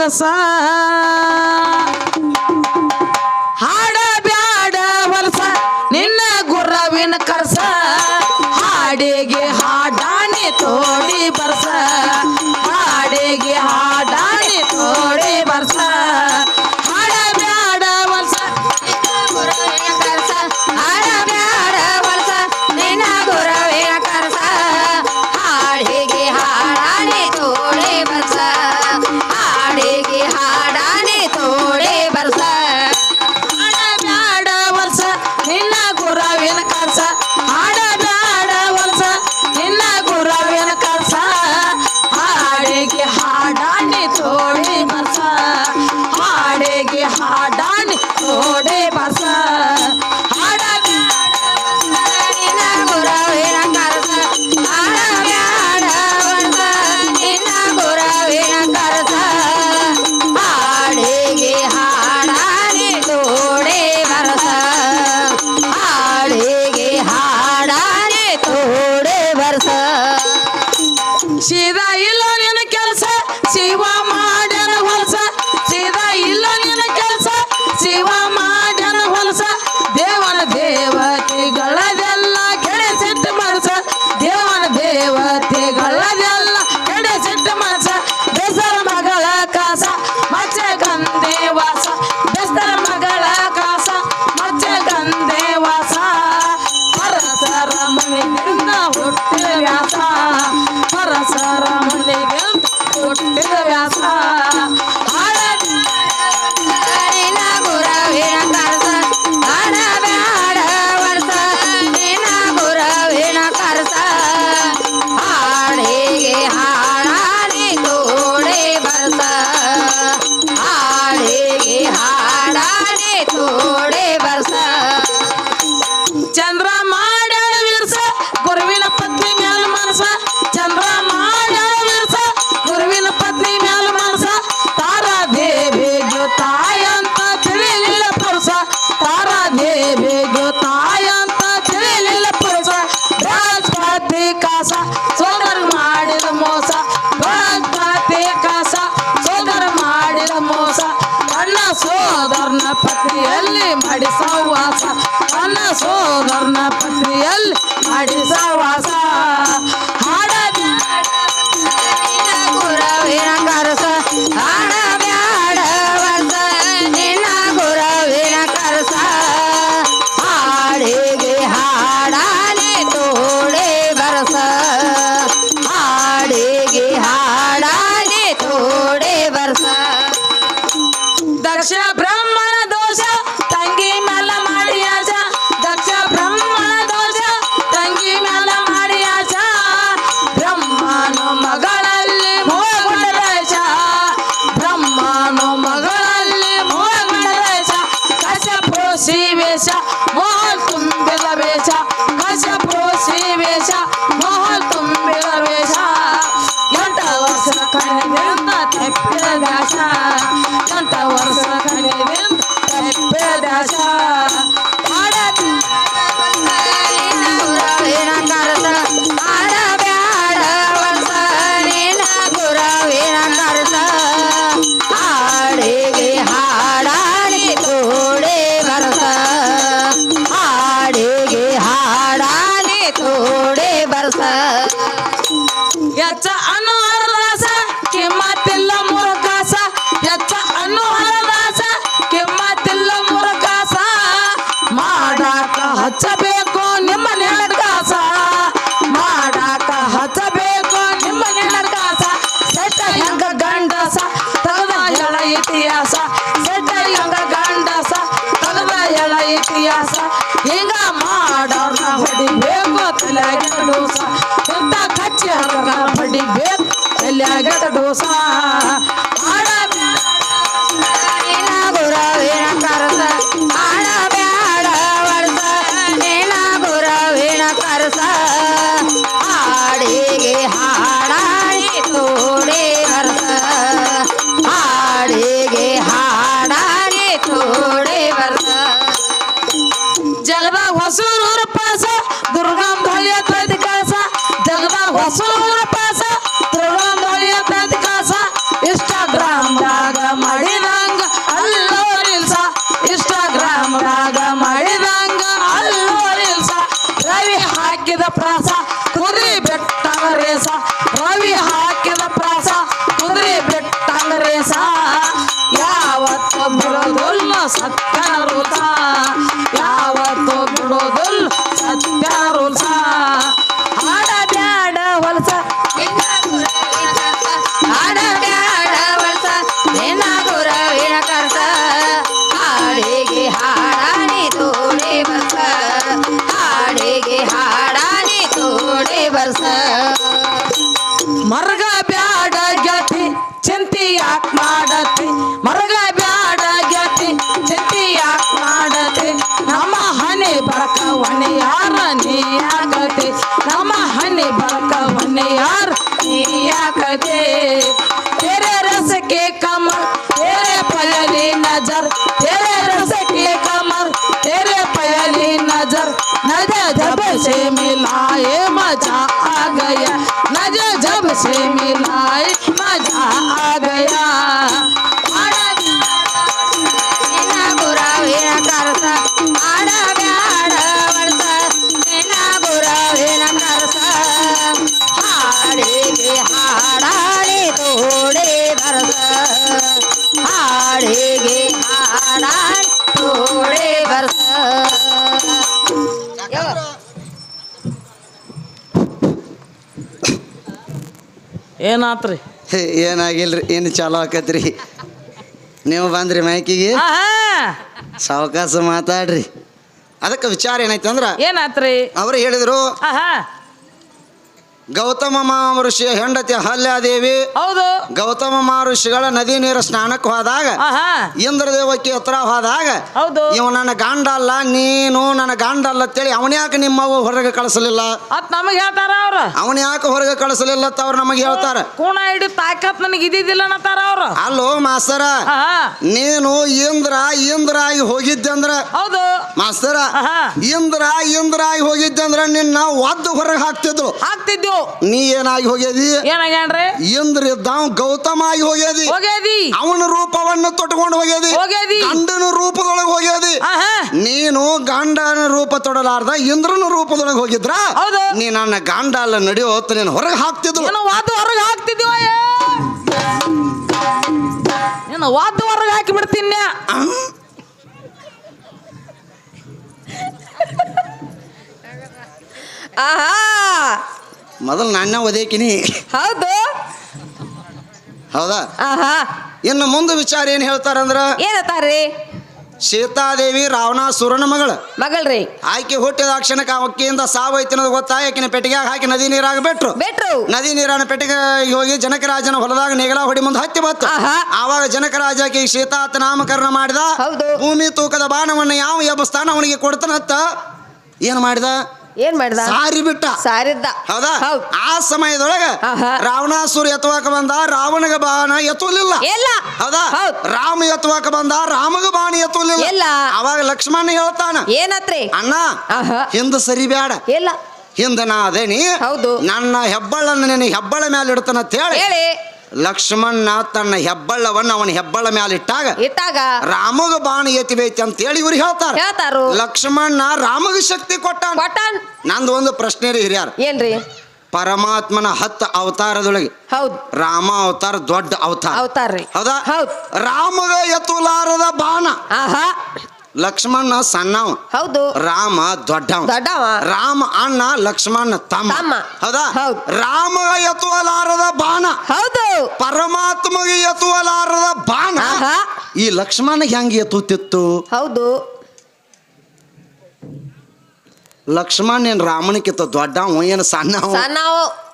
ಅರಸ কথা ಹಚ್ಚಬೇಕು, ನಿಮ್ಮ ನೆಲಕಾಸ ಮಾಡಾಕ ಹಚ್ಚಬೇಕು, ನಿಮ್ಮ ನೆಲಕಾಸ ಸೆಟ್ಟ ಹೆಂಗ ಗಂಡಸ ತಗದ ಎಳ ಇತಿಹಾಸ ಸೆಟ್ಟ ಹೆಂಗ ಗಂಡಸ ತಗದ ಎಳ ಇತಿಹಾಸ ಹಿಂಗ ಮಾಡೋರ್ನ ಹೊಡಿಬೇಕು, ತಲೆಯಾಗ ಡೋಸ. ಇಂಥ ಕಚ್ಚಿ ಹೊಡಿಬೇಕು, ತಲೆಯಾಗ ದೋಸಾ पयली नज़र नज़र जब से मिलाए मज़ा आ गया। नज़र जब से मिलाए ಏನಾತ್ರಿ? ಏನಾಗಿಲ್ರಿ? ಏನು ಚಾಲು ಆಕತ್ರಿ? ನೀವು ಬಂದ್ರಿ ಮೈಕಿಗೆ? ಸಾವಕಾಶ ಮಾತಾಡ್ರಿ. ಅದಕ್ಕೆ ವಿಚಾರ ಏನಾಯ್ತು ಅಂದ್ರ ಏನಾತ್ರಿ? ಅವ್ರು ಹೇಳಿದ್ರು ಗೌತಮ ಮಹರ್ಷಿಯ ಹೆಂಡತಿ ಹಲ್ಯಾದೇವಿ ಹೌದು. ಗೌತಮ ಮಹರ್ಷಿಗಳ ನದಿ ನೀರು ಸ್ನಾನಕ್ಕೆ ಹೋದಾಗ ಇಂದ್ರದೇವಕ್ಕೆ ಹತ್ರ ಹೋದಾಗ ಹೌದು. ಇವ ನನ್ನ ಗಾಂಡ ಅಲ್ಲ ನೀನು ನನ್ನ ಗಂಡ ಅಲ್ಲ ಅಂತೇಳಿ ಅವನ ಯಾಕೆ ನಿಮ್ಮವ್ವ ಹೊರಗೆ ಕಳಿಸಲಿಲ್ಲ? ಅತ್ ನಮಗೆ ಹೇಳ್ತಾರ ಅವ್ರ. ಅವನ ಯಾಕೆ ಹೊರಗೆ ಕಳಿಸಲಿಲ್ಲ ಅಂತ ಅವ್ರು ನಮಗೆ ಹೇಳ್ತಾರ? ಕೂಣ ಹಿಡಿ ತಾಕತ್ ನನಗೆ ಇದಿದ್ದಿಲ್ಲ ಅನ್ನತಾರ ಅವ್ರ. ಅಲ್ಲೋ ಮಾಸ್ತರ ನೀನು ಇಂದ್ರ ಇಂದ್ರ ಆಗಿ ಹೋಗಿದ್ದೆ ಅಂದ್ರ? ಹೌದು. ಮಾಸ್ತರ ಆಹಾ. ಇಂದ್ರ ಇಂದ್ರ ಆಗಿ ಹೋಗಿದ್ದೆ ಅಂದ್ರ ನಿನ್ನ ಒದ್ದು ಹೊರಗೆ ಹಾಕ್ತಿದ್ರು. ಹಾಕ್ತಿದ್ವು. ನೀ ಏನಾಗಿ ಹೋಗ್ಯದಿ? ಏನಾಗ್ಯಾನ್ರಿ? ಇಂದ್ರ ಇದ್ದಾವ್ ಗೌತಮ ಆಗಿ ಹೋಗ್ಯದಿ. ಹೋಗ್ಯದಿ. ಅವನ ರೂಪವನ್ನು ತೊಟ್ಕೊಂಡು ಹೋಗ್ಯದಿ. ಹೋಗ್ಯದಿ. ಗಂಡನ ರೂಪದೊಳಗೆ ಹೋಗ್ಯದಿ. ಆಹಾ. ನೀನು ಗಂಡನ ರೂಪ ತೊಡಲಾರ್ದ ಇಂದ್ರನ ರೂಪದೊಳಗೆ ಹೋಗಿದ್ರ? ಹೌದು. ನೀ ನನ್ನ ಗಂಡ ಅಲ್ಲ ನಡೆಯೋ ಹೊತ್ತು ನೀನು ಹೊರಗೆ ಹಾಕ್ತಿದ್ರು ಏನೋ ವಾದ ಹೊರಗೆ ಹಾಕ್ತಿದ್ವ ಏನೋ ವಾದ ಹೊರಗೆ ಹಾಕಿ ಬಿಡ್ತೀನಿ ಆಹಾ. ಮೊದಲು ನಾನ ಒದೇಕಿನಿ. ಹೌದು. ಹೌದಾ? ಆಹಾ. ಇನ್ನು ಮುಂದೆ ವಿಚಾರ ಏನು ಹೇಳ್ತಾರಂದ್ರ? ಏನತ್ತಾರ್ರಿ ಸೀತಾದೇವಿ ರಾವಣಾಸುರನ ಮಗಳು. ಮಗಳ್ರಿ. ಆಕೆ ಹುಟ್ಟಿದ ಕ್ಷಣಕ್ಕೆ ಅಕ್ಕಿಯಿಂದ ಅನ್ನೋದು ಗೊತ್ತಾಯ ಆಕಿನ ಪೆಟ್ಟಿಗೆ ಹಾಕಿ ನದಿ ನೀರಾಗ ಬಿಟ್ರು. ಬೆಟ್ರು. ನದಿ ನೀರನ್ನ ಪೆಟ್ಟಿಗೆ ಹೋಗಿ ಜನಕರಾಜನ ಹೊಲದಾಗ ನೇಗಲ ಹೊಡಿ ಮುಂದೆ ಹತ್ತಿ ಬತ್ತು ಆಹಾ. ಆವಾಗ ಜನಕರಾಜ ಆಕೆ ಸೀತಾತ ನಾಮಕರಣ ಮಾಡಿದ. ಹೌದು. ಭೂಮಿ ತೂಕದ ಬಾಣವನ್ನು ಯಾವ ಎಬ್ಬಸ್ತಾನ ಅವನಿಗೆ ಕೊಡ್ತಾನತ್ತ ಏನ್ ಮಾಡಿದ? ಏನ್ ಮಾಡ್ದ? ಸಾರಿ ಬಿಟ್ಟ. ಸಾರಿದ್ದ. ಹೌದಾ? ಆ ಸಮಯದೊಳಗ. ರಾವಣಾಸುರ ಎತ್ತುವಾಕ ಬಂದ ರಾವಣಗ ಬಾಣ ಎತ್ತುಲಿಲ್ಲ. ಎಲ್ಲ ಹೌದಾ? ರಾಮ ಎತ್ತುವಾಕ ಬಂದ ರಾಮಗ ಬಾಣ ಎತ್ತುಲಿಲ್ಲ. ಎಲ್ಲ. ಅವಾಗ ಲಕ್ಷ್ಮಣ ಹೇಳ್ತಾನ ಏನತ್ರಿ? ಅಣ್ಣ ಹಿಂದ ಸರಿ ಬೇಡ ಎಲ್ಲ ಹಿಂದ ನಾ ಅದೇನಿ ಹೌದು. ನನ್ನ ಹೆಬ್ಬಳನ್ನ ನಿನ್ನ ಹೆಬ್ಬಳ ಮೇಲೆ ಇಡ್ತಾನ ಅಂತ ಹೇಳಿ. ಹೇಳಿ ಲಕ್ಷ್ಮಣ ತನ್ನ ಹೆಬ್ಬಳ್ಳವನ್ನ ಅವನ ಹೆಬ್ಬಳ ಮೇಲೆ ಇಟ್ಟಾಗ ಇಟ್ಟಾಗ ರಾಮಗ ಬಾಣ ಎತ್ತಿಬೇತಿ ಅಂತ ಹೇಳಿ ಇವ್ರು ಹೇಳ್ತಾರ. ಹೇಳ್ತಾರು. ಲಕ್ಷ್ಮಣ್ಣ ರಾಮಗ ಶಕ್ತಿ ಕೊಟ್ಟ ಕೊಟ್ಟಾನ್. ನಂದು ಒಂದು ಪ್ರಶ್ನೆ ರೀ ಹಿರಿಯಾರ. ಏನ್ರಿ? ಪರಮಾತ್ಮನ ಹತ್ತು ಅವತಾರದೊಳಗೆ ಹೌದು. ರಾಮ ಅವತಾರ ದೊಡ್ಡ ಅವತಾರ ರೀ. ಹೌದಾ? ಹೌದು. ರಾಮಗ ಎತ್ತುಲಾರದ ಬಾಣ. ಆಹಾ. ಲಕ್ಷ್ಮಣ ಸಣ್ಣವ ಹೌದು. ರಾಮ ದೊಡ್ಡವ. ದೊಡ್ಡವ. ರಾಮ ಅಣ್ಣ ಲಕ್ಷ್ಮಣ ತಮ್ಮ. ತಮ್ಮ. ಹೌದಾ? ಹೌದ್. ರಾಮ ಎತ್ತುವಲಾರದ ಬಾಣ. ಹೌದು. ಪರಮಾತ್ಮಗೆ ಎತ್ತುವಲಾರದ ಬಾಣ. ಆಹಾ. ಈ ಲಕ್ಷ್ಮಣ ಹೆಂಗೆ ಎತ್ತುತ್ತಿತ್ತು? ಹೌದು. ಲಕ್ಷ್ಮಣ ಏನ್ ರಾಮನಿಕ್ಕಿತ್ತ ದೊಡ್ಡವ ಏನು ಸಣ್ಣವ? ಸಣ್ಣವು.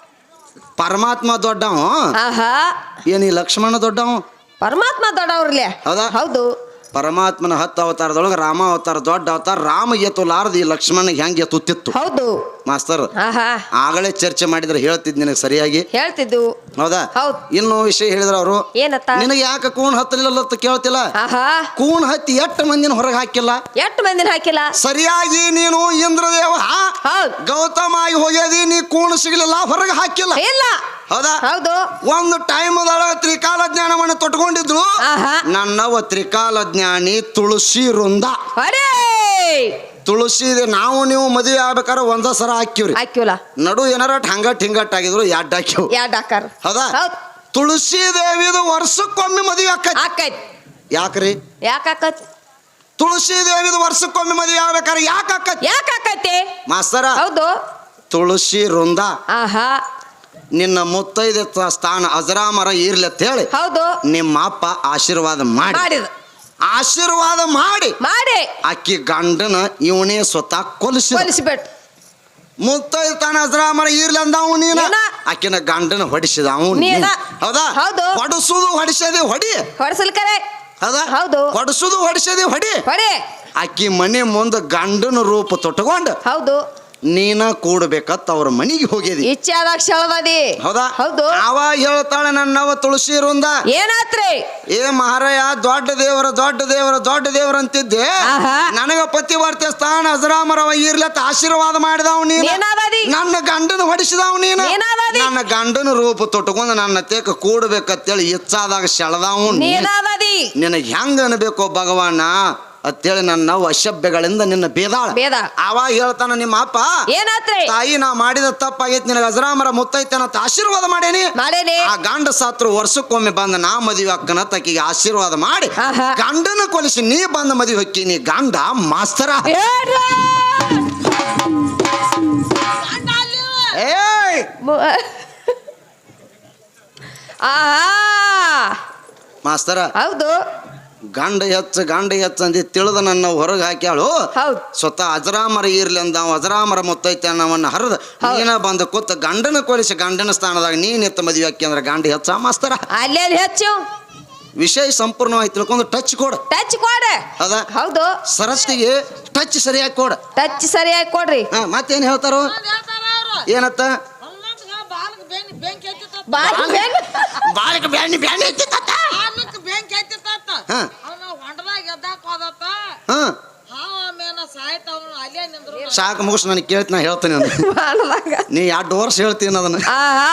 ಪರಮಾತ್ಮ ದೊಡ್ಡವ? ಆಹಾ. ಏನ್ ಈ ಲಕ್ಷ್ಮಣ ದೊಡ್ಡವ? ಪರಮಾತ್ಮ ದೊಡ್ಡವ್ರಲ್ಲೇ. ಹೌದಾ? ಹೌದು. ಪರಮಾತ್ಮನ ಹತ್ತು ಅವತಾರದೊಳಗೆ ರಾಮ ಅವತಾರ ದೊಡ್ಡ ಅವತಾರ ರಾಮ ಎತ್ತುಲಾರ್ದ ಈ ಲಕ್ಷ್ಮಣ ಹೆಂಗೆ ಎತ್ತುತ್ತಿತ್ತು? ಹೌದು. ಮಾಸ್ತರ್ ಆಗಲೇ ಚರ್ಚೆ ಮಾಡಿದ್ರೆ ಹೇಳ್ತಿದ್ ನಿನಗೆ ಸರಿಯಾಗಿ? ಹೇಳ್ತಿದ್ದು. ಹೌದಾ? ಹೌದ್. ಇನ್ನು ವಿಷಯ ಹೇಳಿದ್ರ ಅವರು. ಏನತ್ತ? ನಿನಗೆ ಯಾಕೆ ಕೂಣ್ ಹತ್ತಲಿಲ್ಲ ಅಂತ ಕೇಳ್ತಿಲ್ಲ? ಕೂಣ್ ಹತ್ತಿ ಎಷ್ಟು ಮಂದಿನ ಹೊರಗೆ ಹಾಕಿಲ್ಲ? ಎಷ್ಟು ಮಂದಿನ ಹಾಕಿಲ್ಲ? ಸರಿಯಾಗಿ ನೀನು ಇಂದ್ರದೇವ ಗೌತಮ ಆಗಿ ಹೋಗ್ಯದಿ ನೀ ಕೂಣ್ ಸಿಗಲಿಲ್ಲ ಹೊರಗೆ ಹಾಕಿಲ್ಲ. ಇಲ್ಲ. ಹೌದಾ? ಹೌದು. ಒಂದು ಟೈಮ್ ತ್ರಿಕಾಲ ಜ್ಞಾನವನ್ನು ತೊಟ್ಕೊಂಡಿದ್ರು. ಆಹಾ. ನನ್ನವ ತ್ರಿಕಾಲ ಜ್ಞಾನಿ ತುಳಸಿ ವೃಂದ. ಅರೇ! ತುಳಸಿ ನಾವು ನೀವು ಮದುವೆ ಆಗ್ಬೇಕಾದ್ರೆ ಒಂದ ಸರ ಹಾಕಿವ್ರಿ ಹಾಕಿವಲ್ಲ ನಡು ಏನಾರ ಹಂಗಟ್ ಹಿಂಗಟ್ ಆಗಿದ್ರು ಯಾಡ್ ಹಾಕಿವ್ ಎರಡು ಹಾಕಾರ ಹೌದಾ? ತುಳಸಿ ದೇವಿದು ವರ್ಷಕ್ಕೊಮ್ಮೆ ಮದುವೆ ಆಕೈತಿ. ಆಕೈತಿ. ಯಾಕ್ರಿ? ಯಾಕೆ ಹಾಕತ್ ತುಳಸಿ ದೇವಿದು ವರ್ಷಕ್ಕೊಮ್ಮೆ ಮದುವೆ ಆಗ್ಬೇಕಾದ್ರೆ ಯಾಕೆ ಆಕೈತಿ? ಯಾಕೆ ಹಾಕೈತಿ ಮಾಸ್ತರ ಹೌದು. ತುಳಸಿ ವೃಂದ. ಆಹಾ. ನಿನ್ನ ಮುತ್ತೈದೆ ಸ್ಥಾನ ಅಜರಾಮರ ಇರ್ಲಿ ಅಂತ ಹೇಳಿ ಹೌದು. ನಿಮ್ಮ ಅಪ್ಪ ಆಶೀರ್ವಾದ ಮಾಡಿ ಮಾಡಿದ. ಆಶೀರ್ವಾದ ಮಾಡಿ. ಮಾಡಿ. ಅಕ್ಕಿ ಗಂಡನ ಇವನೇ ಸ್ವತಃ ಕೊಲಿಸಿ ಹೊಲಿಸ್ಬಿಟ್ಟು ಮುತ್ತೈದ ತಾನ ಅಜರಾಮರ ಇರ್ಲಿ ಅಂದವ ನೀನ? ಆಕಿನ ಗಂಡನ ಹೊಡಿಸಿದ ಅವನು ನೀನ. ಹೌದಾ? ಹೌದು. ಹೊಡಸುದು ಹೊಡಿಸದೆ ಹೊಡಿ. ಹೊಡ್ಸಲ್ ಕರೆ. ಹೌದಾ? ಹೌದು. ಹೊಡಸುದು ಹೊಡಿಸದೆ ಹೊಡಿ. ಹೊಡೆ. ಆಕಿ ಮನೆ ಮುಂದೆ ಗಂಡನ ರೂಪ ತೊಟ್ಟುಕೊಂಡು ಹೌದು. ನೀನ ಕೂಡ್ಬೇಕತ್ ಅವ್ರ ಮನಿಗೆ ಹೋಗಿದಿ. ಇಚ್ಛೆ ಆದಾಗ ಶಳವಾದಿ ಹೌದಾ? ಹೌದು. ಅವ ಹೇಳ್ತಾಳೆ ನನ್ನವ ತುಳಸಿ ವೃಂದ ಏನಾತ್ರಿ? ಏ ಮಹಾರಾಯ ದೊಡ್ಡ ದೇವರ ದೊಡ್ಡ ದೇವರ ದೊಡ್ಡ ದೇವರ ಅಂತಿದ್ದೆ. ಆಹಾ. ನನಗ ಪತಿವರ್ತೆ ಸ್ಥಾನ ಅಜರಾಮರವ ಇರ್ಲತ್ತ ಆಶೀರ್ವಾದ ಮಾಡಿದವ್ ನೀನು. ನನ್ನ ಗಂಡನ ಹೊಡಿಸಿದವ್ ನೀನು. ನೀನಾದದಿ? ನನ್ನ ಗಂಡನ ರೂಪ ತೊಟ್ಕೊಂಡು ನನ್ನ ತೇಕ ಕೂಡ್ಬೇಕಂತೇಳಿ ಇಚ್ಛಾದಾಗ ಸೆಳೆದವ್ ನೀನಾದದಿ ನಿನಗೆ ಹೆಂಗ ಅನ್ಬೇಕು ಭಗವಾನ? ಅಂತೇಳಿ ನನ್ನ ಅಶಭ್ಯಗಳಿಂದ ನಿನ್ನ ಬೇದಾಳ. ಬೇದ. ಅವಾಗ ಹೇಳ್ತಾನ ನಿಮ್ಮ ಅಪ್ಪ ಏನಾತ್ರಿ? ತಾಯಿ ನಾ ಮಾಡಿದ ತಪ್ಪಾಗೈತಿ ನಿನಗೆ ಅಜರಾಮರ ಮುತ್ತೈತೇನಂತ ಆಶೀರ್ವಾದ ಮಾಡೇನಿ. ಮಾಡೇನಿ. ಆ ಗಂಡ ಸಾತ್ರು ವರ್ಷಕ್ಕೊಮ್ಮೆ ಬಂದ ನಾ ಮದುವೆ ಅಕ್ಕನ ತಕ್ಕಿಗೆ ಆಶೀರ್ವಾದ ಮಾಡಿ ಗಂಡನ ಕೊಲಿಸಿ ನೀ ಬಂದ ಮದುವೆ ಹೊಕ್ಕೀನಿ ಗಂಡ ಮಾಸ್ತರ? ಏಯ್! ಆಹಾ. ಮಾಸ್ತರ. ಹೌದು. ಗಂಡ ಹೆಚ್ಚ ಗಂಡ ಹೆಚ್ಚ ಅಂದಿ ತಿಳಿದ ನನ್ನ ಹೊರಗೆ ಹಾಕ್ಯಾಳು. ಸ್ವತಃ ಅಜರಾಮರ ಇರ್ಲಿ ಅಂದ ಅವ ಅಜರಾಮರ ಮುತ್ತೈತೆ ಅನ್ನವನ್ನ ಹರಿದ. ಏನ ನೀನ ಬಂದ ಕೂತ ಗಂಡನ ಕೊಲಿಸಿ ಗಂಡನ ಸ್ಥಾನದಾಗ ನೀನ್ ಎತ್ತ ಮದುವೆ ಹಾಕಿ ಅಂದ್ರೆ ಗಂಡ ಹೆಚ್ಚ ಮಾಸ್ತರ. ಅಲ್ಲಿ ಹೆಚ್ಚು. ವಿಷಯ ಸಂಪೂರ್ಣವಾಗಿ ತಿಳ್ಕೊಂಡು ಟಚ್ ಕೊಡ. ಟಚ್ ಕೊಡ. ಅದ ಹೌದು. ಸರಸ್ತಿಗೆ ಟಚ್ ಸರಿಯಾಗಿ ಕೊಡ. ಟಚ್ ಸರಿಯಾಗಿ ಕೊಡ್ರಿ. ಮತ್ತೇನ್ ಹೇಳ್ತಾರೋ? ಏನತ್ತ? ಬೆಂಕಿ ಹತ್ತಿತ್ತ ಬಾಲಕ ಬೇಗ. ಬಾಳಿಕ ಬ್ಯಾನಿ ಬ್ಯಾನಿ ಐತಿತ್ತ ಆನಕ್ ಬೆಂಕಿ ಹತ್ತಿತ್ತ ಹಾ. ಅವನ ಹೊಂಡದಾಗ ಎದ್ದಾಕ ಹೋದತ್ತ. ಹಾ. ಹಾವ ಮೇನ ಸಾಯ್ತಾವನು ಅಲ್ಲೇ ನಿಂದ್ರು. ಸಾಕು ಮುಗಿಸ್ ನನಗೆ ಕೇಳ್ತಿ ನಾ ಹೇಳ್ತೀನಿ ಅಂತ. ನೀ ಎರಡು ವರ್ಷ ಹೇಳ್ತೀನಿ ಅದನ್ನ. ಆಹಾ.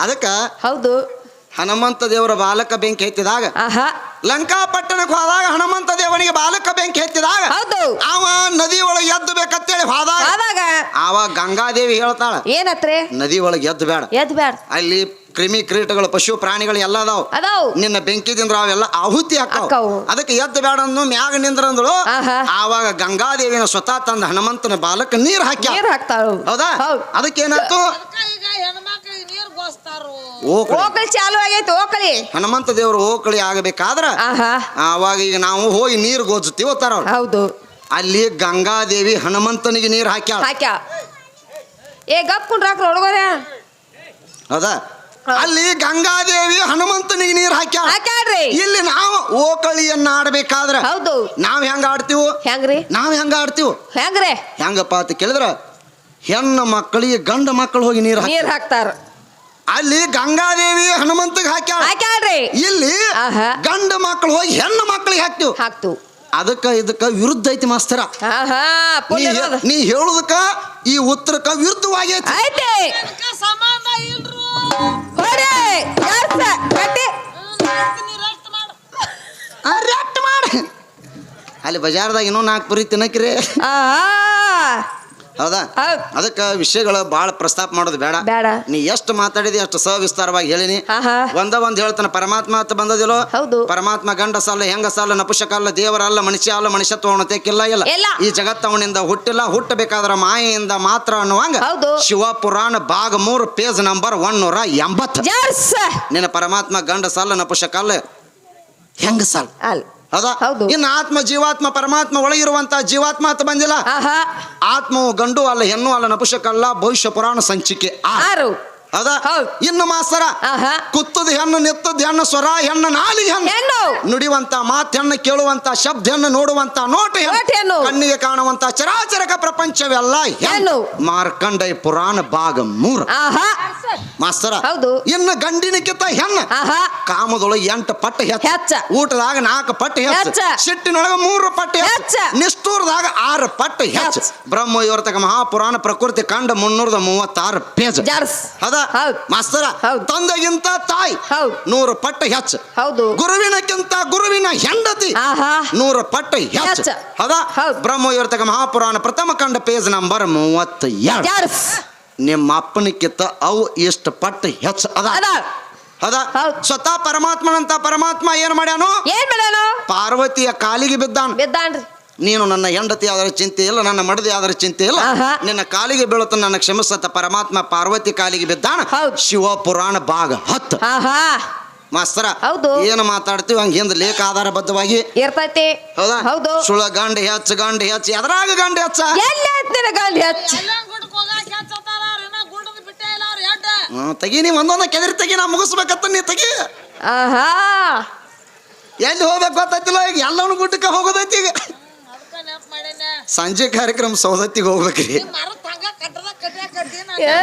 ಅದಕ್ಕೆ ಹೌದು. ಹನುಮಂತ ದೇವರ ಬಾಲಕ ಬೆಂಕಿ ಐತಿದಾಗ ಆಹಾ. ಲಂಕಾ ಪಟ್ಟಣಕ್ಕೆ ಹೋದಾಗ ಹನುಮಂತ ದೇವನಿಗೆ ಬಾಲಕ ಬೆಂಕಿ ಹೆಚ್ಚಿದಾಗ ಹೌದು. ಅವ ನದಿ ಒಳಗೆ ಎದ್ದು ಬೇಕಂತೇಳಿ ಹೋದಾಗ ಆವಾಗ? ಅವ ಗಂಗಾದೇವಿ ಹೇಳ್ತಾಳ ಏನತ್ರಿ? ನದಿ ಒಳಗೆ ಎದ್ದು ಬೇಡ. ಎದ್ ಬ್ಯಾಡ ಅಲ್ಲಿ ಕ್ರಿಮಿ ಕ್ರೀಟಗಳು ಪಶು ಪ್ರಾಣಿಗಳು ಎಲ್ಲ ಅದಾವ. ಅದಾವ್. ನಿನ್ನ ಬೆಂಕಿದಿಂದ ಅವೆಲ್ಲ ಆಹುತಿ ಹಾಕಾವ. ಅದಕ್ಕೆ ಎದ್ದು ಬೇಡ ಅನ್ನು ಮ್ಯಾಗ ನಿಂದ್ರಂದಳು. ಆವಾಗ ಗಂಗಾದೇವಿನ ಸ್ವತಃ ತಂದ ಹನುಮಂತನ ಬಾಲಕ ನೀರ್ ಹಾಕಿ ನೀರ್ ಹಾಕ್ತಾಳು. ಹೌದಾ? ಅದಕ್ಕೆ ಅದಕ್ಕೇನಾಯ್ತು ಅದಕ್ಕ ಈಗ ಹೆಣ್ಮಕ್ಳಿಗೆ ನೀರ್ ಗೋಸ್ತಾರು ಓಕಳಿ ಓಕಳಿ ಚಾಲು ಆಗೈತೆ ಓಕಳಿ ಹನುಮಂತ ದೇವರು ಓಕಳಿ ಆಗಬೇಕಾದ್ರ ಆಹಾ. ಆವಾಗ ಈಗ ನಾವು ಹೋಗಿ ನೀರು ಗೋಜ್ತೀವಿ ಓದ್ತಾರ ಅವ್ರು. ಹೌದು. ಅಲ್ಲಿ ಗಂಗಾದೇವಿ ಹನುಮಂತನಿಗೆ ನೀರು ಹಾಕ್ಯಾಳ. ಹಾಕ್ಯ. ಏ ಗಪ್ ಕುಂಡ್ರಾಕ್ರ ಹೌದಾ? ಅಲ್ಲಿ ಗಂಗಾದೇವಿ ಹನುಮಂತನಿಗೆ ನೀರು ಹಾಕ್ಯಾಳ. ಹಾಕ್ಯಾಡ್ರಿ ಇಲ್ಲಿ ನಾವು ಓಕಳಿಯನ್ನ ಆಡ್ಬೇಕಾದ್ರ ಹೌದು. ನಾವ್ ಹೆಂಗ ಆಡ್ತೀವಿ? ಹೆಂಗ್ರಿ? ನಾವ್ ಹೆಂಗ ಆಡ್ತೀವಿ? ಹೆಂಗ್ರಿ? ಹೆಂಗಪ್ಪ ಅಂತ ಕೇಳಿದ್ರ ಹೆಣ್ಣು ಮಕ್ಕಳಿಗೆ ಗಂಡ ಮಕ್ಕಳು ಹೋಗಿ ನೀರು ಹಾಕಿ ನೀರ್ ಹಾಕ್ತಾರ. ಅಲ್ಲಿ ಗಂಗಾದೇವಿ ಹನುಮಂತಗೆ ಹಾಕ್ಯಾಳ. ಹಾಕ್ಯಾಳ್ರಿ. ಇಲ್ಲಿ ಆಹಾ. ಗಂಡ ಮಕ್ಕಳು ಹೋಗಿ ಹೆಣ್ಣು ಮಕ್ಕಳಿಗೆ ಹಾಕ್ತಿವ್. ಹಾಕ್ತು. ಅದಕ್ಕ ಇದಕ್ಕ ವಿರುದ್ಧ ಐತಿ ಮಾಸ್ತರ. ಆಹಾ ನೀ ಪುಣ್ಯ ಹೇ- ನೀ ಹೇಳುದಕ್ಕ ಈ ಉತ್ತರಕ್ಕ ವಿರುದ್ಧವಾಗೈತಿ ಐತೆ. ಅದಕ್ಕ ಸಂಬಂಧ ಇಲ್ರು. ಹೊಡೆ ಜಾಸ್ತ ಕಟ್ಟಿ ನೀ ರೆಸ್ಟ್ ಮಾಡು. ರೆಟ್ ಮಾಡಿ ಅಲ್ಲಿ ಬಜಾರ್ದಾಗ ಇನ್ನೂ ನಾಲ್ಕು ಪುರಿ ತಿನ್ನಕ್ರಿ ಆಹಾ. ಹೌದಾ? ಅದಕ್ಕೆ ಅದಕ್ಕ ವಿಷಯಗಳು ಭಾಳ ಪ್ರಸ್ತಾಪ ಮಾಡೋದು ಬೇಡ. ಬೇಡ. ನೀ ಎಷ್ಟು ಮಾತಾಡಿದಿ ಅಷ್ಟು ಸವಿಸ್ತಾರವಾಗಿ ಹೇಳಿನಿ. ಆಹಾ. ಒಂದ ಒಂದ್ ಹೇಳ್ತಾನೆ ಪರಮಾತ್ಮ ಅಂತ ಬಂದದಿಲ್ಲೋ? ಹೌದು. ಪರಮಾತ್ಮ ಗಂಡ ಸಾಲ ಹೆಂಗ ಸಾಲ ನಪುಷಕ ಅಲ್ಲ ದೇವರಲ್ಲ ಮನುಷ್ಯ ಅಲ್ಲ ಮನುಷ್ಯತ್ವ ಅವನತೆಕ್ಕಿಲ್ಲ ಇಲ್ಲ. ಇಲ್ಲ. ಈ ಜಗತ್ತವನಿಂದ ಹುಟ್ಟಿಲ್ಲ ಹುಟ್ಟಬೇಕಾದ್ರ ಮಾಯೆಯಿಂದ ಮಾತ್ರ ಅನ್ನುವಂಗ ಹೌದು. ಶಿವ ಪುರಾಣ ಭಾಗ ಮೂರು ಪೇಜ್ ನಂಬರ್ ಒನ್ನೂರ ಎಂಬತ್ತು. ಜರ್ಸ್ ನಿನ್ನ ಪರಮಾತ್ಮ ಗಂಡ ಸಾಲ ನಪುಷಕ ಅಲ್ಲ ಹೆಂಗ ಸಾಲ? ಅಲ್ ಹೌದಾ. ಇನ್ನು ಆತ್ಮ ಜೀವಾತ್ಮ ಪರಮಾತ್ಮ ಒಳಗಿರುವಂತ ಜೀವಾತ್ಮ ಅಂತ ಬಂದಿಲ್ಲ? ಆಹಾ. ಆತ್ಮವು ಗಂಡು ಅಲ್ಲ ಹೆಣ್ಣು ಅಲ್ಲ ನಪುಷಕ ಅಲ್ಲ ಭವಿಷ್ಯ ಪುರಾಣ ಸಂಚಿಕೆ. ಆರು. ಹೌದಾ. ಇನ್ನು ಮಾಸ್ತರ ಆಹಾ. ಕುತ್ತದ ಹೆಣ್ಣು ನಿತ್ತದ ಹೆಣ್ಣು ಸ್ವರ ಹೆಣ್ಣು ನಾಲಿಗೆ ಹೆಣ್ಣು. ಹೆಣ್ಣು. ನುಡಿವಂತ ಮಾತ್ ಹೆಣ್ಣು ಕೇಳುವಂತ ಶಬ್ದ ಹೆಣ್ಣು ನೋಡುವಂತ ನೋಟ ಹೆಣ್ಣು. ಕಣ್ಣಿಗೆ ಕಾಣುವಂತ ಚರಾಚರಕ ಪ್ರಪಂಚವೆಲ್ಲ ಹೆಣ್ಣು. ಮಾರ್ಕಂಡೈ ಪುರಾಣ ಭಾಗ ಮೂರು. ಮಾಸ್ತರ ಹೌದು. ಇನ್ನು ಗಂಡಿನಕ್ಕಿಂತ ಹೆಣ್ಣ ಆಹಾ ಕಾಮದೊಳಗೆ ಎಂಟು ಪಟ್ಟು ಹೆಚ್ಚ ಹೆಚ್ಚ. ಊಟದಾಗ ನಾಲ್ಕು ಪಟ್ಟು ಹೆಚ್ಚ ಹೆಚ್ಚ. ಸಿಟ್ಟಿನೊಳಗ ಮೂರು ಪಟ್ಟು ಹೆಚ್ಚ ಹೆಚ್ಚ. ನಿಷ್ಠೂರದಾಗ ಆರು ಪಟ್ಟು ಹೆಚ್ಚ ಹೆಚ್ಚ. ಬ್ರಹ್ಮ ಇವರ್ತಕ ಮಹಾಪುರಾಣ ಪ್ರಕೃತಿ ಕಂಡ ಮುನ್ನೂರದ ಮೂವತ್ತಾರು ಪೇಜ್ ಜರ್ಸ್ ಹೌದಾ ಹೌದ್. ಮಾಸ್ತರ ಹೌದ್. ತಂದೆಗಿಂತ ತಾಯಿ ಹೌದ್. ನೂರು ಪಟ್ಟು ಹೆಚ್ಚ ಹೌದು ಗುರುವಿನಕ್ಕಿಂತ ಗುರುವಿನ ಹೆಂಡತಿ ಆಹಾ ನೂರು ಪಟ್ಟು ಹೆಚ್ಚ ಹೆಚ್ಚ. ಹೌದಾ ಹೌದ್. ಬ್ರಹ್ಮ ಇವರ್ತಕ ಮಹಾಪುರಾಣ ಪ್ರಥಮ ಕಂಡ ಪೇಜ್ ನಂಬರ್ ಮೂವತ್ತ ಎರಡು ಜರ್ಸ್ ನಿಮ್ಮ ಅಪ್ಪನಕ್ಕಿಂತ ಅವು ಎಷ್ಟು ಪಟ್ಟು ಹೆಚ್ಚು ಅದ. ಅದ. ಹೌದಾ ಹೌದ್. ಸ್ವತಃ ಪರಮಾತ್ಮನಂತ ಪರಮಾತ್ಮ ಏನ್ ಮಾಡ್ಯಾನು? ಏನ್ ಮಾಡ್ಯಾನು? ಪಾರ್ವತಿಯ ಕಾಲಿಗೆ ಬಿದ್ದಾನ. ಬಿದ್ದಾನ್ರಿ. ನೀನು ನನ್ನ ಹೆಂಡತಿ ಆದ್ರೆ ಚಿಂತೆ ಇಲ್ಲ ನನ್ನ ಮಡದಿ ಆದ್ರೆ ಚಿಂತೆ ಇಲ್ಲ. ಆಹಾ. ನಿನ್ನ ಕಾಲಿಗೆ ಬೀಳುತ್ತ ನನ್ನ ಕ್ಷಮಿಸತ್ತ ಪರಮಾತ್ಮ ಪಾರ್ವತಿ ಕಾಲಿಗೆ ಬಿದ್ದಾನ. ಹೌದ್. ಶಿವ ಪುರಾಣ ಭಾಗ ಹತ್ತು. ಮಾಸ್ತರ ಹೌದು. ಏನು ಮಾತಾಡ್ತೀವಿ ಹಂಗೆ ಹಿಂದ ಲೇಖ ಆಧಾರಬದ್ಧವಾಗಿ? ಇರ್ತೈತಿ. ಹೌದಾ? ಹೌದು. ಸುಳ ಗಂಡ ಹೆಚ್ಚ ಗಂಡ ಹೆಚ್ಚ. ಎದ್ರಾಗ ಗಂಡ ಹೆಚ್ಚ? ಎಲ್ಲಿ ಹತ್ತಿನ ನಿನ್ನ ಗಂಡ ಹೆಚ್ಚ? ಹ್ಮ್, ತೆಗಿ ನೀ ಒಂದೊಂದ ಕೆದರಿ ತೆಗಿ ನಾ ಮುಗಿಸ್ಬೇಕತ್ತ ನೀ ತೆಗಿ. ಆಹಾ. ಎಲ್ಲಿ ಹೋಗ್ಬೇಕು ಗೊತ್ತಾಯ್ತಿಲ್ಲ ಈಗ ಎಲ್ಲವನ್ನ ಗುಡ್ಡಕ್ಕೆ ಹೋಗೋದೈತಿ ಈಗ. ಸಂಜೆ ಕಾರ್ಯಕ್ರಮ ಸೌದತ್ತಿಗೆ ಹೋಗ್ಬೇಕ್ರಿ. ಏ,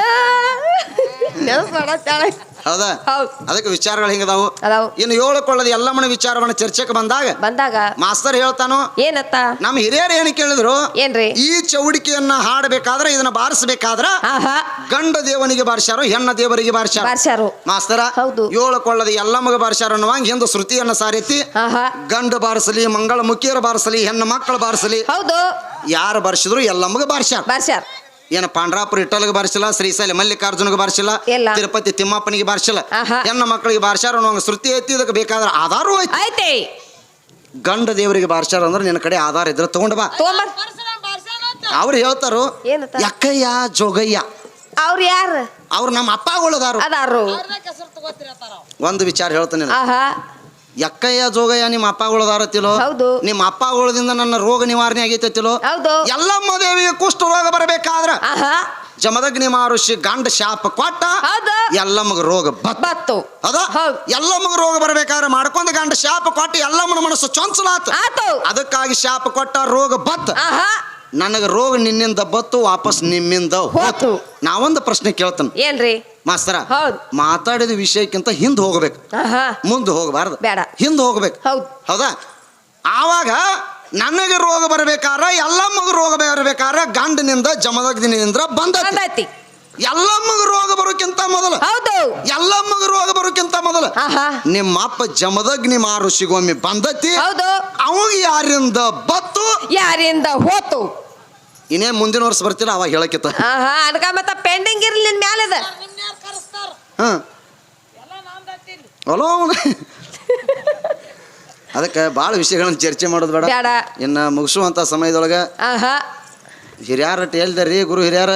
ನೆನ್ಸ್ ಮಾಡತ್ತಾಳೆ. ಹೌದಾ? ಹೌದ್. ಅದಕ್ಕೆ ವಿಚಾರಗಳು ಹಿಂಗದಾವು? ಇನ್ನು ಇನ್ನು ಏಳಕೊಳ್ಳದ ಎಲ್ಲಮ್ಮನ ವಿಚಾರವನ್ನ ಚರ್ಚೆಗೆ ಬಂದಾಗ ಬಂದಾಗ ಮಾಸ್ತರ್ ಹೇಳ್ತಾನು? ಏನತ್ತ? ನಮ್ಮ ಹಿರಿಯರು ಏನು ಕೇಳಿದ್ರು? ಏನ್ರಿ? ಈ ಚೌಡಿಕೆಯನ್ನ ಹಾಡಬೇಕಾದ್ರೆ ಇದನ್ನ ಬಾರಿಸಬೇಕಾದ್ರ ಆಹಾ. ಗಂಡ ದೇವನಿಗೆ ಬಾರಿಸಾರು ಹೆಣ್ಣ ದೇವರಿಗೆ ಬಾರಿಸಾರು ಬಾರ್ಸ್ಯಾರು. ಮಾಸ್ತರ ಹೌದು. ಏಳು ಕೊಳ್ಳದ ಎಲ್ಲಮ್ಮಗ ಬಾರಿಸ್ಯಾರ ಅನ್ನುವಂಗ ಹಿಂದೆ ಶ್ರುತಿಯನ್ನ ಸಾರೈತಿ. ಆಹಾ. ಗಂಡ ಬಾರಿಸಲಿ ಮಂಗಳ ಮುಖಿಯರು ಬಾರಿಸಲಿ ಹೆಣ್ಣು ಮಕ್ಕಳು ಬಾರಿಸಲಿ. ಹೌದು. ಯಾರು ಬಾರಿಸಿದ್ರು ಎಲ್ಲಮ್ಮಗ ಬಾರಿಸ್ಯಾರ. ಬಾರ್ಸ್ಯಾರ. ಏನ ಪಾಂಡ್ರಾಪುರ ಇಟ್ಟಲ್ಗೆ ಬಾರಿಸಿಲ್ಲ ಶ್ರೀಶೈಲಿ ಮಲ್ಲಿಕಾರ್ಜುನಗೆ ಬಾರಿಸಿಲ್ಲ ಇಲ್ಲ. ತಿರುಪತಿ ತಿಮ್ಮಪ್ಪನಿಗೆ ಬಾರಿಸಿಲ್ಲ. ಆಹಾ. ಹೆಣ್ಣು ಮಕ್ಕಳಿಗೆ ಬಾರಿಸ್ಯಾರ ಅನ್ನುವಂಗ ಶ್ರುತಿ ಐತಿ ಇದಕ್ಕೆ ಬೇಕಾದ್ರೆ ಆಧಾರ ಐತಿ. ಐತಿ. ಗಂಡ ದೇವರಿಗೆ ಬಾರಿಸ್ಯಾರ ಅಂದ್ರೆ ನಿನ್ನ ಕಡೆ ಆಧಾರ ಇದ್ರೆ ತಗೊಂಡ್ ಬಾ. ತೊಗೊಂಬರ್ ಅವ್ರು ಹೇಳ್ತಾರು ಏನಂತ? ಯಕ್ಕಯ್ಯ ಜೋಗಯ್ಯ. ಅವ್ರ ಯಾರು? ಅವ್ರು ನಮ್ಮ ಅಪ್ಪಗಳದಾರು ಅದಾರು. ಒಂದು ವಿಚಾರ ಹೇಳ್ತಾನೆ. ಆಹಾ. ಯಕ್ಕಯ್ಯ ಜೋಗಯ್ಯ ನಿಮ್ಮ ಅಪ್ಪಗಳದಾರತಿಲೋ ಹೌದು. ನಿಮ್ಮ ಅಪ್ಪಗಳದಿಂದ ನನ್ನ ರೋಗ ನಿವಾರಣೆ ಆಗೈತತಿಲೋ ಹೌದು. ಎಲ್ಲಮ್ಮ ದೇವಿಗೆ ಕುಷ್ಠ ರೋಗ ಬರಬೇಕಾದ್ರ ಆಹಾ. ಜಮದಗ್ನಿ ಮಹರ್ಷಿ ಗಂಡ ಶಾಪ ಕೊಟ್ಟ ಹೌದು. ಎಲ್ಲಮ್ಮಗ ರೋಗ ಬತ್ತ ಬತ್ತು. ಅದ ಹೌದು. ಎಲ್ಲಮ್ಮಗ ರೋಗ ಬರಬೇಕಾದ್ರೆ ಮಾಡ್ಕೊಂಡ ಗಂಡ ಶಾಪ ಕೊಟ್ಟು ಎಲ್ಲಮ್ಮನ ಮನಸ್ಸು ಚೊಂಚಲಾತು. ಆತು. ಅದಕ್ಕಾಗಿ ಶಾಪ ಕೊಟ್ಟ ರೋಗ ಬತ್ತ ಆಹಾ. ನನಗೆ ರೋಗ ನಿನ್ನಿಂದ ಬತ್ತು ವಾಪಸ್ ನಿಮ್ಮಿಂದ ಹೋತು. ನಾವೊಂದು ಪ್ರಶ್ನೆ ಕೇಳ್ತಾನೆ. ಏನ್ರಿ? ಮಾಸ್ತರ ಹೌದು. ಮಾತಾಡಿದ ವಿಷಯಕ್ಕಿಂತ ಹಿಂದೆ ಹೋಗ್ಬೇಕು. ಮುಂದೆ ಹೋಗಬಾರ್ದು. ಬೇಡ. ಹಿಂದೆ ಹೋಗ್ಬೇಕು. ಹೌದು. ಹೌದಾ? ಆವಾಗ ನನಗೆ ರೋಗ ಬರಬೇಕಾರ ಮಗು ರೋಗ ಬರಬೇಕಾರ ಗಂಡನಿಂದ ಜಮದಗ್ನಿಂದ ಬಂದೈತಿ. ಎಲ್ಲಮ್ಮಗ ರೋಗ ಬರೋಕ್ಕಿಂತ ಮೊದಲು. ಹೌದು. ಎಲ್ಲಮ್ಮಗ ರೋಗ ಬರೋಕ್ಕಿಂತ ಮೊದಲು. ಆಹಾ. ನಿಮ್ಮ ಅಪ್ಪ ಜಮದಗ್ನಿ ಸಿಗೋಮಿ ಬಂದತಿ. ಹೌದು. ಅವಾಗ ಯಾರಿಂದ ಬತ್ತು? ಯಾರಿಂದ ಹೋತು? ಇನ್ನೇ ಮುಂದಿನ ವರ್ಷ ಬರ್ತೀರ? ಅವಾಗ ಹೇಳಕ್ಕಿತ್ತ. ಆಹಾ ಅನ್ಕ ಮತ್ತ ಪೆಂಡಿಂಗ್ ಇರ್ಲಿ ನಿನ್ ಮ್ಯಾಲದ ಹಾ. ಅಲೋ ಅದಕ್ಕೆ ಭಾಳ ವಿಷಯಗಳನ್ನ ಚರ್ಚೆ ಮಾಡೋದು ಬೇಡ. ಬೇಡ. ಇನ್ನು ಮುಗಿಸುವಂಥ ಸಮಯದೊಳಗೆ ಆಹಾ. ಹಿರಿಯರ ರೀ ಗುರು ಹಿರಿಯರ.